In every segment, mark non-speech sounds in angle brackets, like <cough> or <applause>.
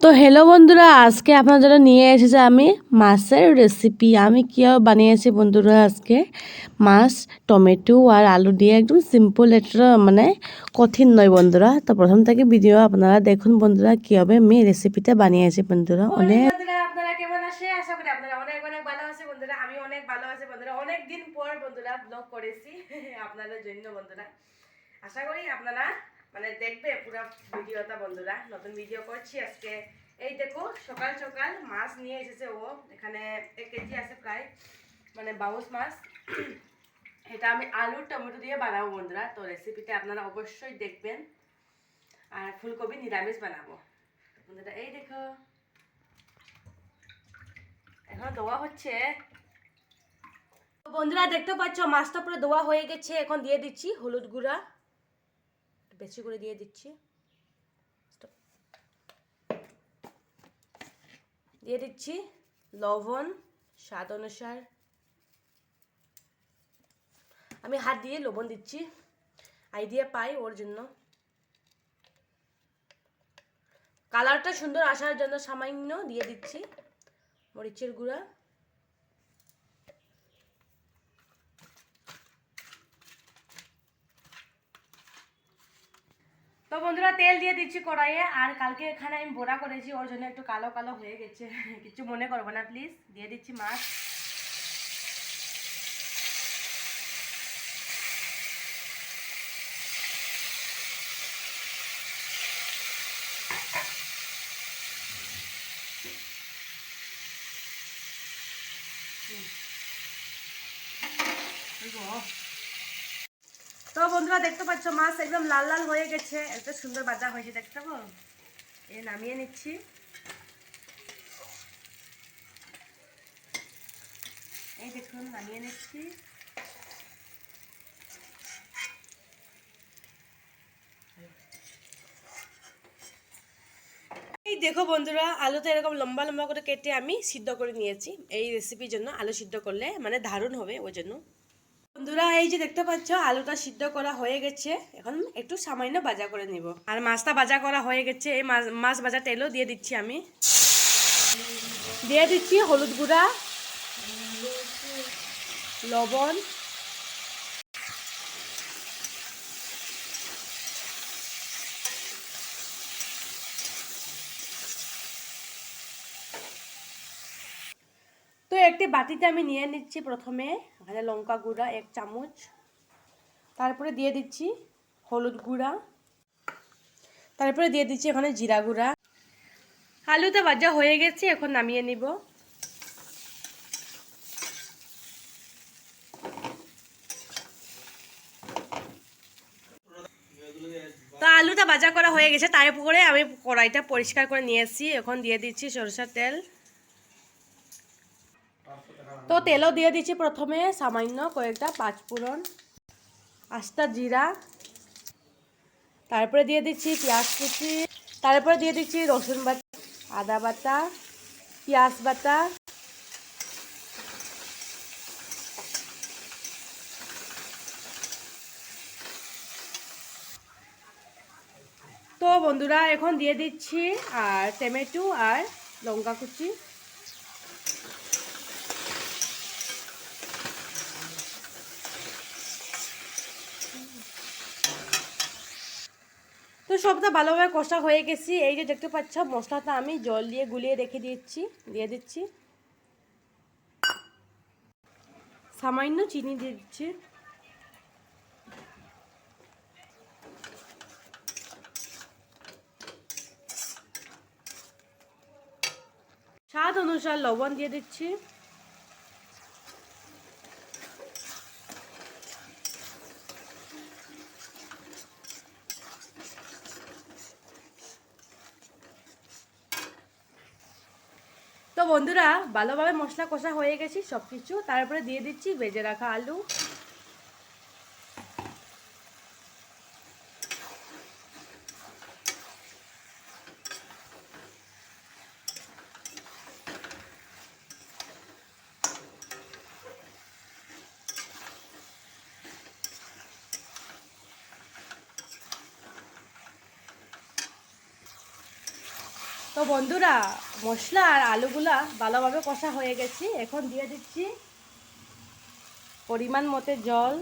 তো হ্যালো বন্ধুরা আজকে আপনার জন্য নিয়ে এসেছি আমি মাছের রেসিপি আমি কীভাবে বানিয়েছি বন্ধুরা আজকে? মাছ টমেটো আর আলু দিয়ে একদম সিম্পল একটা মানে কঠিন নয় বন্ধুরা। তো প্রথম থেকে ভিডিও আপনারা দেখুন বন্ধুরা কীভাবে আমি রেসিপিটা বানিয়েছি বন্ধুরা। অনেক আপনারা কেমন আছে আশা করি আপনারা অনেক অনেক ভালো আছে বন্ধুরা। আমি অনেক ভালো আছি বন্ধুরা। অনেক দিন পর বন্ধুরা ব্লগ করেছি <laughs> আপনাদের জন্য বন্ধুরা। আশা করি আপনারা মানে দেখবে পুরো ভিডিওটা বন্ধুরা, নতুন ভিডিও করছি আজকে। এই দেখো, সকাল সকাল মাছ নিয়ে এসেছে ও। এখানে এক কেজি আছে প্রায় মানে বাউস মাছ। এটা আমি আলু টমেটো দিয়ে বানাবো বন্ধুরা। তো রেসিপিটা আপনারা অবশ্যই দেখবেন। আর ফুলকপি নিরামিষ বানাবো। বন্ধুরা, এই দেখো। এখন ধোয়া হচ্ছে। বন্ধুরা, দেখতে পাচ্ছ, মাছটা পুরো ধোয়া হয়ে গেছে। এখন দিয়ে দিচ্ছি হলুদ গুঁড়া। বেশি করে দিয়ে দিচ্ছি। দিয়ে দিচ্ছি লবণ, স্বাদ অনুসার। আমি হাত দিয়ে লবণ দিচ্ছি। আইডিয়া পাই ওর জন্য। কালারটা সুন্দর আসার জন্য সামান্য দিয়ে দিচ্ছি মরিচের গুঁড়া। তো বন্ধুরা, তেল দিয়ে দিচ্ছি কড়াইয়ে। আর কালকে এখানে আমি বোরা করেছি, ওর জন্য একটু কালো কালো হয়ে গেছে। <laughs> কিছু মনে করব না প্লিজ দিয়ে দিচ্ছি মাছ। তো বন্ধুরা দেখতে পাচ্ছ, মাছ একদম লাল লাল হয়ে গেছে। এত সুন্দর বাজা হয়েছে, দেখতে পাবো? এ নামিয়ে নিচ্ছি। এই দেখুন, নামিয়ে নিচ্ছি। এই দেখো বন্ধুরা আলুটা এরকম লম্বা লম্বা করে কেটে আমি সিদ্ধ করে নিয়েছি। এই রেসিপির জন্য আলু সিদ্ধ করলে মানে দারুণ হবে, ওই জন্য। বন্ধুরা, এই যে দেখতে পাচ্ছ, আলুটা সিদ্ধ করা হয়ে গেছে। এখন একটু সামান্য বাজা করে নিব। আর মাছটা ভাজা করা হয়ে গেছে। এই মাছ মাছ ভাজা তেলও দিয়ে দিচ্ছি আমি। দিয়ে দিচ্ছি হলুদ গুঁড়া, লবণ একটি বাটিতে আমি নিয়ে নিচ্ছি প্রথমে এখানে লঙ্কা গুঁড়া, এক চামচ। তারপরে দিয়ে দিচ্ছি হলুদ গুঁড়া। তারপরে দিয়ে দিচ্ছি এখানে জিরা গুঁড়া। আলুতে ভাজা হয়ে গেছে, এখন নামিয়ে নিব। তো আলুটা ভাজা করা হয়ে গেছে, তারপরে আমি কড়াইটা পরিষ্কার করে নিয়ে এসেছি। এখন দিয়ে দিচ্ছি সরষের তেল। তো তেলও দিয়ে দিচ্ছি প্রথমে, সামান্য কয়েকটা পাঁচফোড়ন আস্তা জিরা, তারপরে দিয়ে দিচ্ছি পেঁয়াজ কুচি, তারপরে দিয়ে দিচ্ছি রসুন বাটা, আদা বাটা, পেঁয়াজ বাটা, তো বন্ধুরা, এখন দিয়ে দিচ্ছি আর টমেটো আর লঙ্কা কুচি। সবটা ভালোভাবে কষা হয়ে গেছি। এই যে দেখতে পাচ্ছ, মশলাটা আমি জল দিয়ে গুলিয়ে রেখে দিচ্ছি দিয়ে দিচ্ছি। সামান্য চিনি দিয়ে দিচ্ছি। স্বাদ অনুসার লবণ দিয়ে দিচ্ছি। বন্ধুরা ভালোভাবে মশলা কষা হয়ে গেছি সব কিছু তারপরে দিয়ে দিচ্ছি ভেজে রাখা আলু। তো বন্ধুরা, মশলা আর আলুগুলা ভালোভাবে কষা হয়ে গেছে। এখন দিয়ে দিচ্ছি পরিমাণ মতে জল।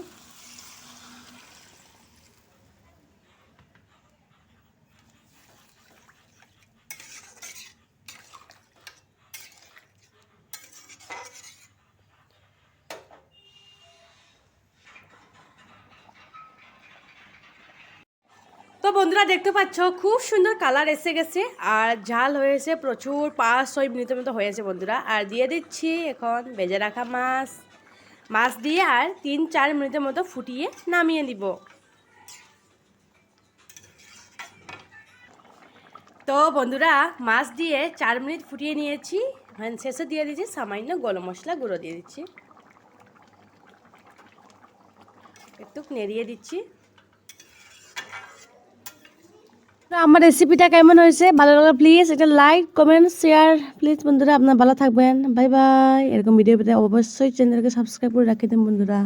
তো বন্ধুরা দেখতে পাচ্ছ, খুব সুন্দর কালার এসে গেছে। আর ঝাল হয়েছে প্রচুর, পাঁচ ছয় মিনিটের মতো হয়েছে বন্ধুরা। আর দিয়ে দিচ্ছি এখন ভেজে রাখা মাছ। মাছ দিয়ে আর তিন চার মিনিটের মতো ফুটিয়ে নামিয়ে দিব। তো বন্ধুরা, মাছ দিয়ে চার মিনিট ফুটিয়ে নিয়েছি। শেষে দিয়ে দিচ্ছি সামান্য গরম মশলা গুঁড়ো দিয়ে দিচ্ছি। একটু নেড়িয়ে দিচ্ছি তো আমার রেসিপিটা কেমন হয়েছে? ভালো লাগলে প্লিজ একটা লাইক কমেন্ট শেয়ার প্লিজ বন্ধুরা, আপনার ভালো থাকবেন। বাই বাই এরকম ভিডিও পেতে অবশ্যই চ্যানেলকে সাবস্ক্রাইব করে রাখে দেন বন্ধুরা।